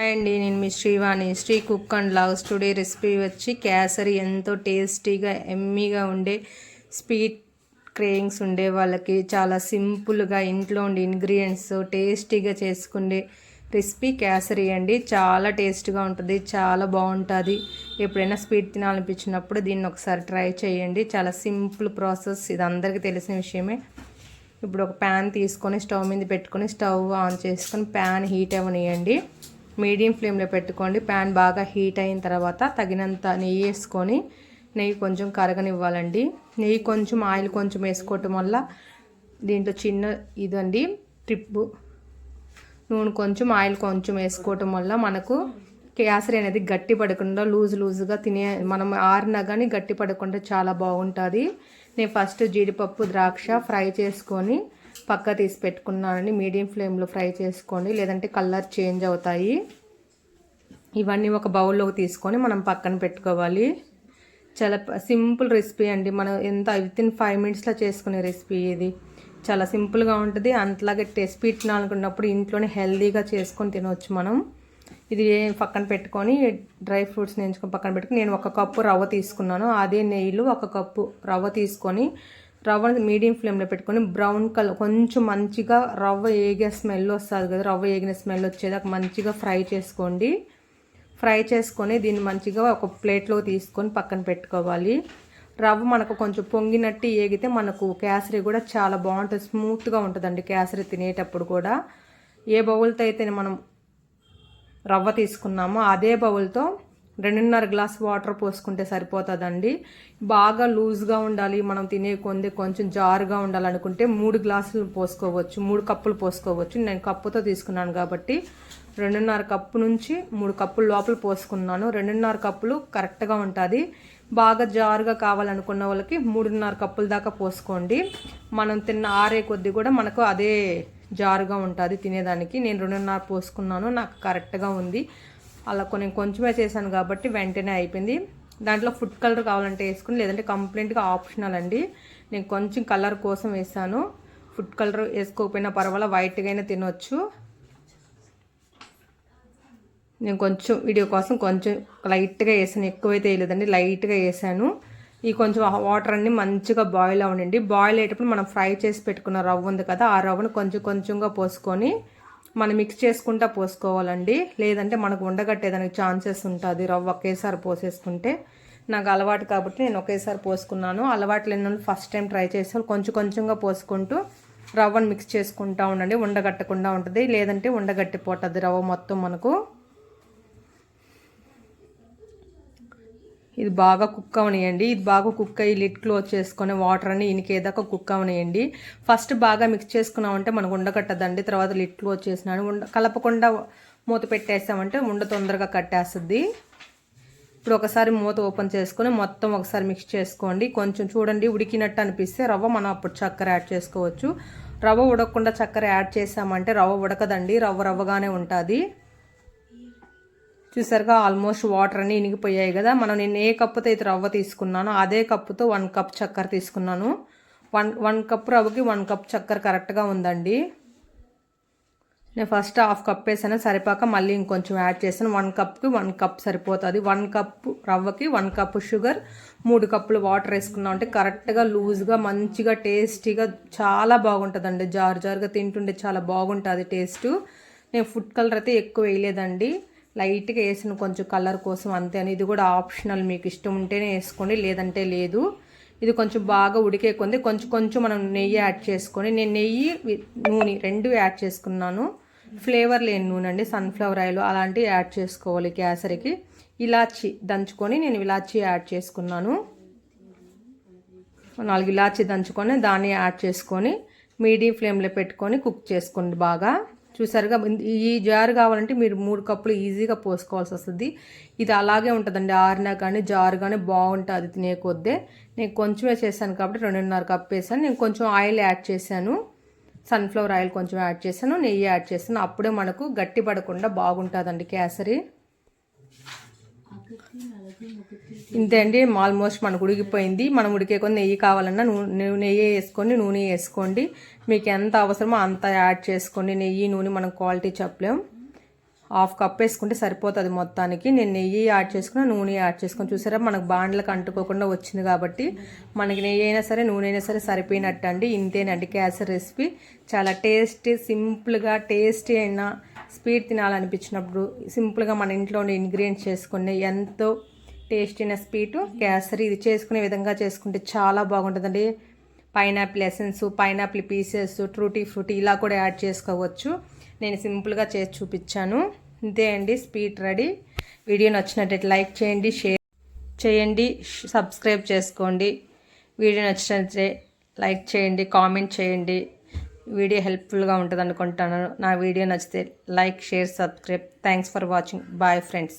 అండి నేను మీ Srivani. Sri cook and loves today recipe వచ్చి కేసరి ఎంతో టేస్టీగా ఎమ్మీగా ఉండే స్వీట్ క్రేయింగ్స్ ఉండే వాళ్ళకి చాలా సింపుల్గా ఇంట్లో ఉండే ఇంగ్రీడియంట్స్ టేస్టీగా చేసుకునే రెసిపీ కేసరి అండి. చాలా టేస్ట్గా ఉంటుంది చాలా బాగుంటుంది. ఎప్పుడైనా స్వీట్ తినాలనిపించినప్పుడు దీన్ని ఒకసారి ట్రై చేయండి. చాలా సింపుల్ ప్రాసెస్ ఇది అందరికీ తెలిసిన విషయమే. ఇప్పుడు ఒక ప్యాన్ తీసుకొని స్టవ్ మీద పెట్టుకొని స్టవ్ ఆన్ చేసుకొని ప్యాన్ హీట్ అవ్వనియండి మీడియం ఫ్లేమ్లో పెట్టుకోండి. ప్యాన్ బాగా హీట్ అయిన తర్వాత తగినంత నెయ్యి వేసుకొని నెయ్యి కొంచెం కరగనివ్వాలండి. నెయ్యి కొంచెం ఆయిల్ కొంచెం వేసుకోవటం వల్ల దీంట్లో చిన్న ఇదండి ట్రిప్పు. నూనె కొంచెం ఆయిల్ కొంచెం వేసుకోవటం వల్ల మనకు కేసరి అనేది గట్టి పడకుండా లూజ్ లూజ్గా తినే మనం ఆరినా కానీ గట్టి పడకుండా చాలా బాగుంటుంది. నేను ఫస్ట్ జీడిపప్పు ద్రాక్ష ఫ్రై చేసుకొని పక్క తీసి పెట్టుకున్నానండి. మీడియం ఫ్లేమ్లో ఫ్రై చేసుకోండి. లేదంటే కలర్ చేంజ్ అవుతాయి. ఇవన్నీ ఒక బౌల్లోకి తీసుకొని మనం పక్కన పెట్టుకోవాలి. చాలా సింపుల్ రెసిపీ అండి. మనం ఎంత విత్ ఇన్ ఫైవ్ మినిట్స్లో చేసుకునే రెసిపీ ఇది. చాలా సింపుల్గా ఉంటుంది. అంతలాగే టెస్ట్ పెట్టినాలనుకున్నప్పుడు ఇంట్లోనే హెల్దీగా చేసుకొని తినవచ్చు మనం. ఇది పక్కన పెట్టుకొని డ్రై ఫ్రూట్స్ నేర్చుకొని పక్కన పెట్టుకొని నేను ఒక కప్పు రవ్వ తీసుకున్నాను. అదే నెయ్యిలు ఒక కప్పు రవ్వ తీసుకొని రవ్వని మీడియం ఫ్లేమ్లో పెట్టుకొని బ్రౌన్ కలర్ కొంచెం మంచిగా రవ్వ ఏగే స్మెల్ వస్తుంది కదా రవ్వ ఏగిన స్మెల్ వచ్చేదాకా మంచిగా ఫ్రై చేసుకోండి. ఫ్రై చేసుకొని దీన్ని మంచిగా ఒక ప్లేట్లో తీసుకొని పక్కన పెట్టుకోవాలి. రవ్వ మనకు కొంచెం పొంగినట్టు ఏగితే మనకు కేసరి కూడా చాలా బాగుంటుంది స్మూత్గా ఉంటుందండి కేసరి తినేటప్పుడు కూడా. ఏ బౌల్తో అయితే మనం రవ్వ తీసుకున్నామో అదే బౌల్తో రెండున్నర గ్లాస్ వాటర్ పోసుకుంటే సరిపోతుందండి. బాగా లూజ్గా ఉండాలి మనం తినే కొందే కొంచెం జారుగా ఉండాలనుకుంటే మూడు గ్లాసులు పోసుకోవచ్చు మూడు కప్పులు పోసుకోవచ్చు. నేను కప్పుతో తీసుకున్నాను కాబట్టి రెండున్నర కప్పు నుంచి మూడు కప్పులు లోపల పోసుకున్నాను. రెండున్నర కప్పులు కరెక్ట్గా ఉంటుంది. బాగా జారుగా కావాలనుకున్న వాళ్ళకి మూడున్నర కప్పుల దాకా పోసుకోండి. మనం తిన్న ఆరే కొద్ది కూడా మనకు అదే జారుగా ఉంటుంది తినేదానికి. నేను రెండున్నర పోసుకున్నాను నాకు కరెక్ట్గా ఉంది. అలా కొన్ని కొంచెమే చేశాను కాబట్టి వెంటనే అయిపోయింది. దాంట్లో ఫుడ్ కలర్ కావాలంటే వేసుకుని లేదంటే కంప్లీట్గా ఆప్షనల్ అండి. నేను కొంచెం కలర్ కోసం వేసాను ఫుడ్ కలర్ వేసుకోకపోయినా పర్వాలేదు వైట్గా అయినా తినొచ్చు. నేను కొంచెం వీడియో కోసం కొంచెం లైట్గా వేసాను. ఎక్కువైతే వేయలేదండి లైట్గా వేసాను. ఈ కొంచెం వాటర్ అన్ని మంచిగా బాయిల్ అవ్వండి బాయిల్ అయ్యేటప్పుడు మనం ఫ్రై చేసి పెట్టుకున్న రవ్వ ఉంది కదా ఆ రవ్వను కొంచెం కొంచెంగా పోసుకొని మనం మిక్స్ చేసుకుంటా పోసుకోవాలండి. లేదంటే మనకు ఉండగట్టేదానికి ఛాన్సెస్ ఉంటుంది. రవ్వ ఒకేసారి పోసేసుకుంటే నాకు అలవాటు కాబట్టి నేను ఒకేసారి పోసుకున్నాను. అలవాటు లేని ఫస్ట్ టైం ట్రై చేసాను కొంచెం కొంచెంగా పోసుకుంటూ రవ్వను మిక్స్ చేసుకుంటా ఉండండి. ఉండగట్టకుండా ఉంటుంది. లేదంటే ఉండగట్టిపోతుంది రవ్వ మొత్తం మనకు. ఇది బాగా కుక్ అవనియండి. ఇది బాగా కుక్ అయ్యి లిడ్ క్లోజ్ చేసుకొని వాటర్ అని ఇనికేదాకా కుక్ అవనియండి. ఫస్ట్ బాగా మిక్స్ చేసుకున్నామంటే మనకు ఉండకట్టదండి తర్వాత లిడ్ క్లోజ్ చేసినాను. ఉండ కలపకుండా మూత పెట్టేసామంటే ఉండ తొందరగా కట్టేస్తుంది. ఇప్పుడు ఒకసారి మూత ఓపెన్ చేసుకొని మొత్తం ఒకసారి మిక్స్ చేసుకోండి. కొంచెం చూడండి ఉడికినట్టు అనిపిస్తే రవ్వ మనం అప్పుడు చక్కెర యాడ్ చేసుకోవచ్చు. రవ్వ ఉడకకుండా చక్కెర యాడ్ చేసామంటే రవ్వ ఉడకదండి. రవ్వ రవ్వగానే ఉంటుంది. చూసారుగా ఆల్మోస్ట్ వాటర్ అన్నీ ఇనిగిపోయాయి కదా. మనం నేను ఏ కప్పుతో అయితే రవ్వ తీసుకున్నానో అదే కప్పుతో వన్ కప్ చక్కెర తీసుకున్నాను. వన్ వన్ కప్ రవ్వకి వన్ కప్ చక్కెర కరెక్ట్గా ఉందండి. నేను ఫస్ట్ హాఫ్ కప్ వేసాను సరిపోక మళ్ళీ ఇంకొంచెం యాడ్ చేసాను వన్ కప్కి వన్ కప్ సరిపోతుంది. వన్ కప్ రవ్వకి వన్ కప్ షుగర్ మూడు కప్పులు వాటర్ వేసుకున్నాం అంటే కరెక్ట్గా లూజ్గా మంచిగా టేస్టీగా చాలా బాగుంటుందండి. జారు జారుగా తింటుండే చాలా బాగుంటుంది టేస్ట్ నేను ఫుడ్ కలర్ అయితే ఎక్కువ వేయలేదండి. లైట్గా వేసిన కొంచెం కలర్ కోసం అంతే అని. ఇది కూడా ఆప్షనల్. మీకు ఇష్టం ఉంటేనే వేసుకోండి లేదంటే లేదు. ఇది కొంచెం బాగా ఉడికే కొంది కొంచెం కొంచెం మనం నెయ్యి యాడ్ చేసుకొని నేను నెయ్యి నూనె రెండు యాడ్ చేసుకున్నాను. ఫ్లేవర్ లేని నూనె అండి సన్ఫ్లవర్ ఆయిల్ అలాంటివి యాడ్ చేసుకోవాలి కేసరికి. ఇలాచి దంచుకొని నేను ఇలాచి యాడ్ చేసుకున్నాను. నాలుగు ఇలాచి దంచుకొని దాన్ని యాడ్ చేసుకొని మీడియం ఫ్లేమ్లో పెట్టుకొని కుక్ చేసుకోండి బాగా. చూసారుగా ఈ జారు కావాలంటే మీరు మూడు కప్పులు ఈజీగా పోసుకోవాల్సి వస్తుంది. ఇది అలాగే ఉంటుందండి. ఆరినా కానీ జారు కానీ బాగుంటుంది. తినే కొద్దే. నేను కొంచెమే చేశాను కాబట్టి రెండున్నర కప్ వేసాను. నేను కొంచెం ఆయిల్ యాడ్ చేశాను. సన్ఫ్లవర్ ఆయిల్ కొంచెం యాడ్ చేశాను. నెయ్యి యాడ్ చేశాను. అప్పుడే మనకు గట్టి పడకుండా బాగుంటుందండి కేసరి. ఇంతే అండి ఆల్మోస్ట్ మనకు ఉడికిపోయింది మనం ఉడికే కొన్ని నెయ్యి కావాలన్నా నూనె నెయ్యి వేసుకొని నూనె వేసుకోండి. మీకు ఎంత అవసరమో అంత యాడ్ చేసుకోండి. నెయ్యి నూనె మనం క్వాలిటీ చెప్పలేం. హాఫ్ కప్ వేసుకుంటే సరిపోతుంది మొత్తానికి. నేను నెయ్యి యాడ్ చేసుకున్న నూనె యాడ్ చేసుకొని చూసారా మనకు బాండ్లకు అంటుకోకుండా వచ్చింది కాబట్టి మనకి నెయ్యి అయినా సరే నూనె అయినా సరే సరిపోయినట్టు అండి ఇంతేనండి క్యాసర్ రెసిపీ. చాలా టేస్టీ సింపుల్గా టేస్టీ అయినా స్వీట్ తినాలనిపించినప్పుడు సింపుల్గా మన ఇంట్లో ఉండే ఇంగ్రీడియంట్స్ చేసుకుని ఎంతో టేస్టీ అయిన స్వీటు కేసరి ఇది చేసుకునే విధంగా చేసుకుంటే చాలా బాగుంటుందండి. పైనాపిల్ ఎసెన్స్ పైనాపిల్ పీసెస్ ట్రూటీ ఫ్రూటీ ఇలా కూడా యాడ్ చేసుకోవచ్చు. నేను సింపుల్గా చేసి చూపించాను. ఇంతే అండి స్వీట్ రెడీ. వీడియో నచ్చినట్టయితే లైక్ చేయండి షేర్ చేయండి సబ్స్క్రైబ్ చేసుకోండి. వీడియో నచ్చినట్లయితే లైక్ చేయండి కామెంట్ చేయండి. వీడియో హెల్ప్ఫుల్గా ఉంటుంది అనుకుంటాను నా వీడియో నచ్చితే like share subscribe. Thanks for watching bye friends